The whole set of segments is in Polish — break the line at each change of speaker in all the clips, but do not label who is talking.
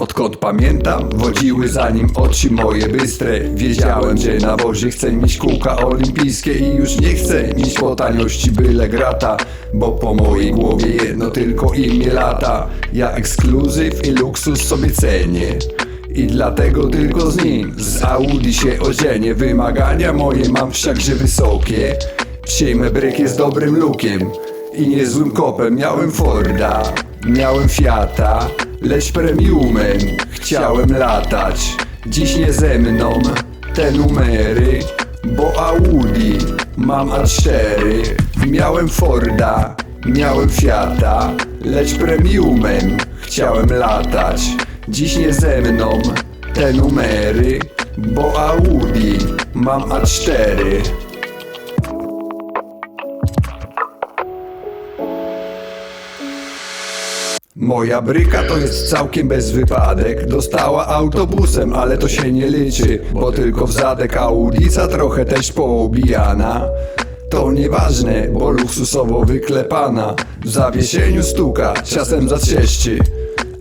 Odkąd pamiętam, wodziły za nim oczy moje bystre. Wiedziałem, że na wozie chcę mieć kółka olimpijskie I już nie chcę mieć po taniości byle grata Bo po mojej głowie jedno tylko imię lata. Ja ekskluzyw i luksus sobie cenię. I dlatego tylko z nim Z Audi się ożenię. Wymagania moje mam wszakże wysokie. Przyjmę brykie z dobrym lukiem I niezłym kopem Miałem Forda Miałem Fiata Lecz premiumem Chciałem latać. Dziś nie ze mną Te numery Bo Audi Mam A4 Miałem Forda Miałem Fiata Lecz premiumem Chciałem latać. Dziś nie ze mną te numery, bo Audi mam A4. Moja bryka to jest całkiem bez wypadek. Dostała autobusem, ale to się nie liczy Bo tylko w zadek Audica trochę też poobijana. To nieważne, bo luksusowo wyklepana. W zawieszeniu stuka, czasem zatrzeszczy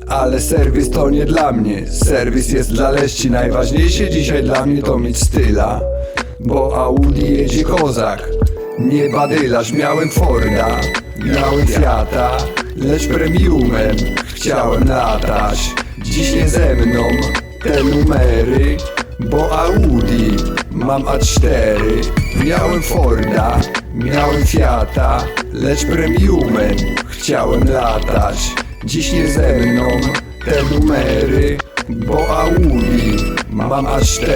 ale serwis to nie dla mnie, serwis jest dla leści Najważniejsze dzisiaj dla mnie to mieć styla. Bo Audi jedzie kozak. Nie badylarz, miałem Forda. Miałem Fiata Lecz premiumem chciałem latać. Dziś nie ze mną te numery Bo Audi mam A4 Miałem Forda, miałem Fiata Lecz premiumem chciałem latać. Dziś nie ze mną te numery Bo Audi mam A4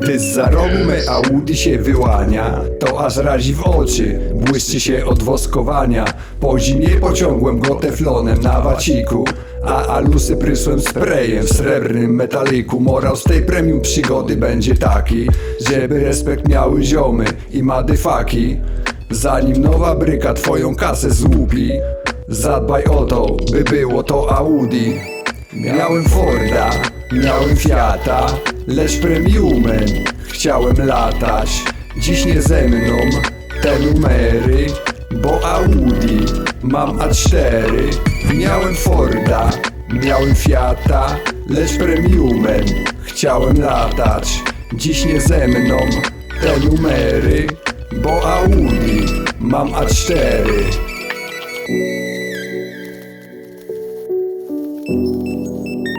Gdy z za rogu me Audi się wyłania. To aż razi w oczy, błyszczy się od woskowania. Po zimie pociągłem go teflonem na waciku A alusy prysłem sprayem w srebrnym metaliku. Morał z tej premium przygody będzie taki Żeby respekt miały ziomy i madyfaki Zanim nowa bryka twoją kasę złupi Zadbaj o to, by było to Audi. Miałem Forda, Miałem Fiata, lecz premiumem chciałem latać. Dziś nie ze mną te numery, bo Audi mam A4 Miałem Forda, miałem Fiata, lecz premiumem chciałem latać. Dziś nie ze mną te numery, bo Audi mam A4 Thank you.